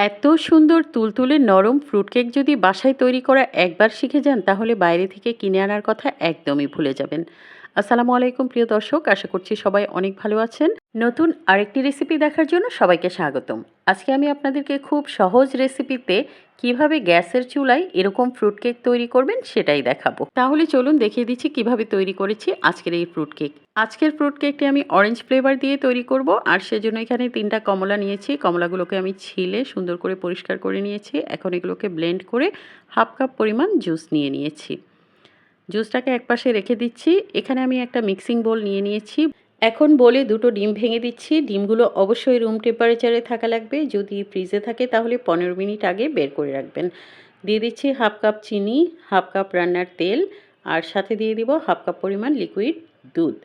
এত সুন্দর তুলতুলে নরম ফ্রুট কেক যদি বাসায় তৈরি করা একবার শিখে যান, তাহলে বাইরে থেকে কিনে আনার কথা একদমই ভুলে যাবেন। আসসালামু আলাইকুম, প্রিয় দর্শক। আশা করছি সবাই অনেক ভালো আছেন। নতুন আরেকটি রেসিপি দেখার জন্য সবাইকে স্বাগতম। আজকে আমি আপনাদেরকে খুব সহজ রেসিপিতে কীভাবে গ্যাসের চুলায় এরকম ফ্রুট কেক তৈরি করবেন সেটাই দেখাবো। তাহলে চলুন দেখিয়ে দিচ্ছি কীভাবে তৈরি করেছি আজকের এই ফ্রুট কেক আজকের ফ্রুট কেকটি আমি অরেঞ্জ ফ্লেভার দিয়ে তৈরি করব, আর সেজন্য এখানে তিনটা কমলা নিয়েছি। কমলাগুলোকে আমি ছিলে সুন্দর করে পরিষ্কার করে নিয়েছি। এখন এগুলোকে ব্লেন্ড করে হাফ কাপ পরিমাণ জুস নিয়ে নিয়েছি। জুসটাকে একপাশে রেখে দিচ্ছি। এখানে আমি একটা মিক্সিং বোল নিয়ে নিয়েছি। এখন বলে দুটো ডিম ভেঙে দিচ্ছি। ডিমগুলো অবশ্যই রুম টেম্পারেচারে থাকা লাগবে। যদি ফ্রিজে থাকে তাহলে পনেরো মিনিট আগে বের করে রাখবেন। দিয়ে দিচ্ছি হাফ কাপ চিনি হাফ কাপ রান্নার তেল আর সাথে দিয়ে দিব হাফ কাপ পরিমাণ লিকুইড দুধ।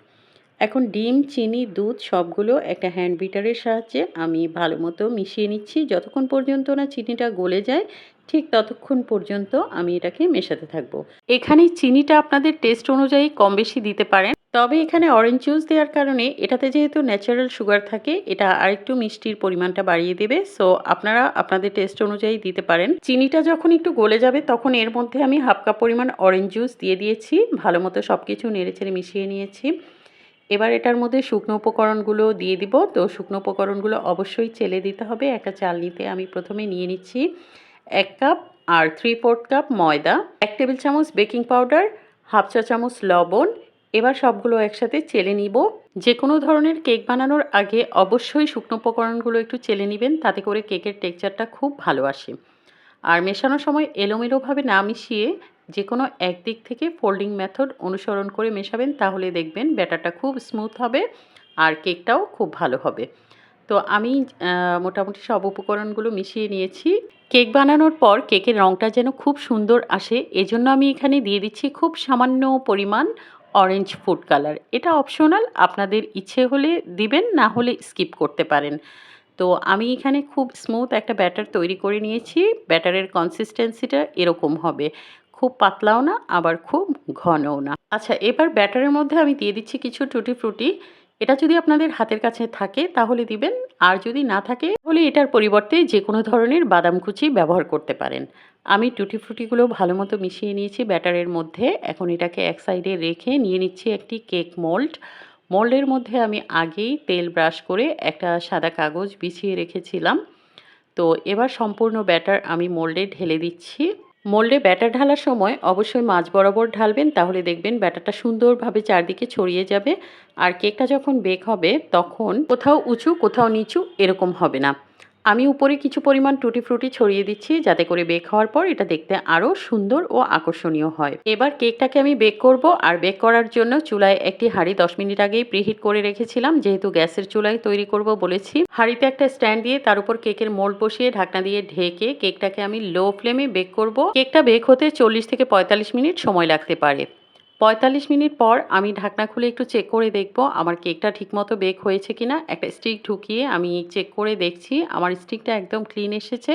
এখন ডিম, চিনি, দুধ সবগুলো একটা হ্যান্ড বিটারের সাহায্যে আমি ভালো মতো মিশিয়ে নিচ্ছি। যতক্ষণ পর্যন্ত না চিনিটা গলে যায় ঠিক ততক্ষণ পর্যন্ত আমি এটাকে মেশাতে থাকব। এখানে চিনিটা আপনাদের টেস্ট অনুযায়ী কম বেশি দিতে পারেন। তবে এখানে অরেঞ্জ জুস দেওয়ার কারণে এটাতে যেহেতু ন্যাচারাল সুগার থাকে, এটা আরেকটু মিষ্টির পরিমাণটা বাড়িয়ে দেবে। সো আপনারা আপনাদের টেস্ট অনুযায়ী দিতে পারেন। চিনিটা যখন একটু গলে যাবে, তখন এর মধ্যে আমি হাফ কাপ পরিমাণ অরেঞ্জ জুস দিয়ে দিয়েছি। ভালো মতো সব কিছু নেড়েচেড়ে মিশিয়ে নিয়েছি। এবার এটার মধ্যে শুকনো উপকরণগুলো দিয়ে দিব। তো শুকনো উপকরণগুলো অবশ্যই চেলে দিতে হবে। একটা চাল নিতে আমি প্রথমে নিয়ে নিচ্ছি। এক কাপ আর থ্রি ফোর্থ কাপ ময়দা, এক টেবিল চামচ বেকিং পাউডার হাফ চা চামচ লবণ। এবার সবগুলো একসাথে চেলে নিব। যে কোনো ধরনের কেক বানানোর আগে অবশ্যই শুকনো উপকরণগুলো একটু চেলে নেবেন, তাতে করে কেকের টেক্সচারটা খুব ভালো আসে। আর মেশানোর সময় এলোমেলোভাবে না মিশিয়ে যে কোনো একদিক থেকে ফোল্ডিং মেথড অনুসরণ করে মেশাবেন, তাহলে দেখবেন ব্যাটারটা খুব স্মুথ হবে আর কেকটাও খুব ভালো হবে। তো আমি মোটামুটি সব উপকরণগুলো মিশিয়ে নিয়েছি। কেক বানানোর পর কেকের রঙটা যেন খুব সুন্দর আসে, এজন্য আমি এখানে দিয়ে দিচ্ছি খুব সামান্য পরিমাণ অরেঞ্জ ফুড কালার এটা অপশনাল আপনাদের ইচ্ছে হলে দিবেন, না হলে স্কিপ করতে পারেন। তো আমি এখানে খুব স্মুথ একটা ব্যাটার তৈরি করে নিয়েছি ব্যাটারের কনসিস্টেন্সিটা এরকম হবে। খুব পাতলাও না, আবার খুব ঘনও না। আচ্ছা এবার ব্যাটারের মধ্যে আমি দিয়ে দিচ্ছি কিছু টুটি ফ্রুটি এটা যদি আপনাদের হাতের কাছে থাকে, তাহলে দিবেন। আর যদি না থাকে, তাহলে এটার পরিবর্তে যে কোনো ধরনের বাদাম কুচি ব্যবহার করতে পারেন। আমি টুটি ফ্রুটিগুলো ভালো মতো মিশিয়ে নিয়েছি ব্যাটারের মধ্যে। এখন এটাকে এক সাইডে রেখে নিয়ে নিচ্ছি একটি কেক মোল্ড। মোল্ডের মধ্যে আমি আগেই তেল ব্রাশ করে একটা সাদা কাগজ বিছিয়ে রেখেছিলাম। তো এবার সম্পূর্ণ ব্যাটার আমি মোল্ডে ঢেলে দিচ্ছি। মোল্ডে ব্যাটার ঢালার সময় অবশ্যই মাছ বরাবর ঢালবেন, তাহলে দেখবেন ব্যাটারটা সুন্দরভাবে চারদিকে ছড়িয়ে যাবে। আর কেকটা যখন বেক হবে, তখন কোথাও উঁচু, কোথাও নিচু এরকম হবে না। আমি উপরে কিছু পরিমাণ টুটি ফ্রুটি ছড়িয়ে দিচ্ছি যাতে করে বেক হওয়ার পর এটা দেখতে আরও সুন্দর ও আকর্ষণীয় হয়। এবার কেকটাকে আমি বেক করব আর বেক করার জন্য চুলায় একটি হাঁড়ি দশ মিনিট আগেই প্রিহিট করে রেখেছিলাম, যেহেতু গ্যাসের চুলায় তৈরি করব বলেছি। হাঁড়িতে একটা স্ট্যান্ড দিয়ে তার উপর কেকের মোল্ড বসিয়ে ঢাকনা দিয়ে ঢেকে কেকটাকে আমি লো ফ্লেমে বেক করব। কেকটা বেক হতে চল্লিশ থেকে পঁয়তাল্লিশ মিনিট সময় লাগতে পারে। পঁয়তাল্লিশ মিনিট পর আমি ঢাকনা খুলে একটু চেক করে দেখব আমার কেকটা ঠিকমতো বেক হয়েছে কিনা। একটা স্টিক ঢুকিয়ে আমি চেক করে দেখছি, আমার স্টিকটা একদম ক্লিন এসেছে।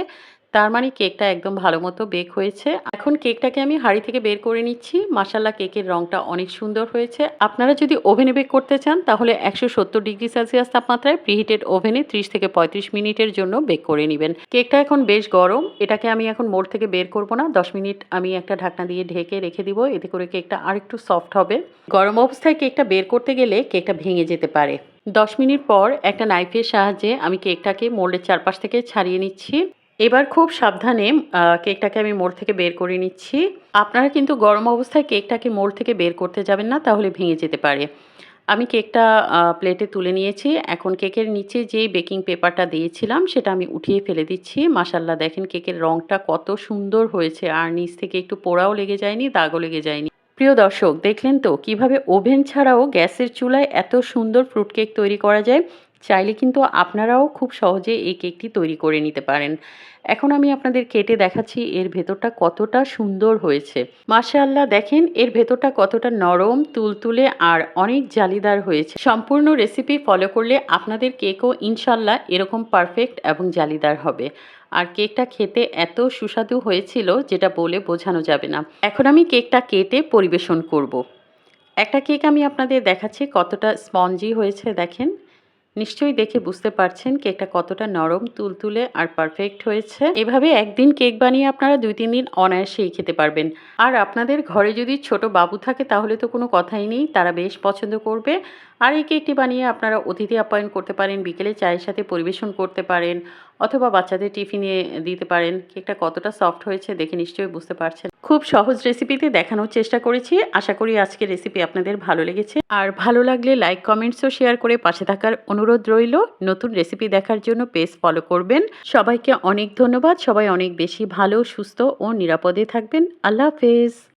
তার মানে কেকটা একদম ভালো মতো বেক হয়েছে। এখন কেকটাকে আমি হাঁড়ি থেকে বের করে নিচ্ছি। মাসাল্লা কেকের রঙটা অনেক সুন্দর হয়েছে। আপনারা যদি ওভেনে বেক করতে চান, তাহলে একশো সত্তর ডিগ্রি সেলসিয়াস তাপমাত্রায় প্রিহিটেড ওভেনে ত্রিশ থেকে পঁয়ত্রিশ মিনিটের জন্য বেক করে নেবেন। কেকটা এখন বেশ গরম। এটাকে আমি এখন মোড় থেকে বের করব না। দশ মিনিট আমি একটা ঢাকনা দিয়ে ঢেকে রেখে দিব। এতে করে কেকটা আরেকটু সফট হবে। গরম অবস্থায় কেকটা বের করতে গেলে কেকটা ভেঙে যেতে পারে। দশ মিনিট পর একটা নাইফের সাহায্যে আমি কেকটাকে মোল্ডের চারপাশ থেকে ছাড়িয়ে নিচ্ছি। এবার খুব সাবধানে কেকটাকে আমি মোড় থেকে বের করে নিচ্ছি। আপনারা কিন্তু গরম অবস্থায় কেকটাকে মোড় থেকে বের করতে যাবেন না, তাহলে ভেঙে যেতে পারে। আমি কেকটা প্লেটে তুলে নিয়েছি। এখন কেকের নিচে যে বেকিং পেপারটা দিয়েছিলাম, সেটা আমি উঠিয়ে ফেলে দিচ্ছি। মাসাল্লাহ দেখেন কেকের রঙটা কত সুন্দর হয়েছে। আর নিচ থেকে একটু পোড়াও লেগে যায়নি, দাগও লেগে যায়নি। প্রিয় দর্শক, দেখলেন তো কীভাবে ওভেন ছাড়াও গ্যাসের চুলায় এত সুন্দর ফ্রুট কেক তৈরি করা যায়? চাইলে কিন্তু আপনারাও খুব সহজে এই কেকটি তৈরি করে নিতে পারেন। এখন আমি আপনাদের কেটে দেখাচ্ছি এর ভেতরটা কতটা সুন্দর হয়েছে। মাশাআল্লাহ, দেখেন এর ভেতরটা কতটা নরম, তুলতুলে আর অনেক জালিদার হয়েছে। সম্পূর্ণ রেসিপি ফলো করলে আপনাদের কেকও ইনশাল্লাহ এরকম পারফেক্ট এবং জালিদার হবে। আর কেকটা খেতে এত সুস্বাদু হয়েছিল যেটা বলে বোঝানো যাবে না। এখন আমি কেকটা কেটে পরিবেশন করব। একটা কেক আমি আপনাদের দেখাচ্ছি কতটা স্পঞ্জি হয়েছে, দেখেন। নিশ্চয়ই দেখে বুঝতে পারছেন কেকটা কতটা নরম, তুলতুলে আর পারফেক্ট হয়েছে। এভাবে একদিন কেক বানিয়ে আপনারা দুই তিন দিন অনায়াসেই খেতে পারবেন। আর আপনাদের ঘরে যদি ছোট বাবু থাকে তাহলে তো কোনো কথাই নেই, তারা বেশ পছন্দ করবে। আর এই কেকটি বানিয়ে আপনারা অতিথি আপ্যায়ন করতে পারেন, বিকেলে চায়ের সাথে পরিবেশন করতে পারেন। অথবা বাচ্চাদের টিফিনে দিতে পারেন। কেকটা কতটা সফট হয়েছে দেখে নিশ্চয়ই বুঝতে পারছেন। খুব সহজ রেসিপিতে দেখানোর চেষ্টা করেছি। আশা করি আজকের রেসিপি আপনাদের ভালো লেগেছে। আর ভালো লাগলে লাইক, কমেন্টসও শেয়ার করে পাশে থাকার অনুরোধ রইল। নতুন রেসিপি দেখার জন্য পেজ ফলো করবেন। সবাইকে অনেক ধন্যবাদ। সবাই অনেক বেশি ভালো, সুস্থ ও নিরাপদে থাকবেন। আল্লাহ হাফেজ।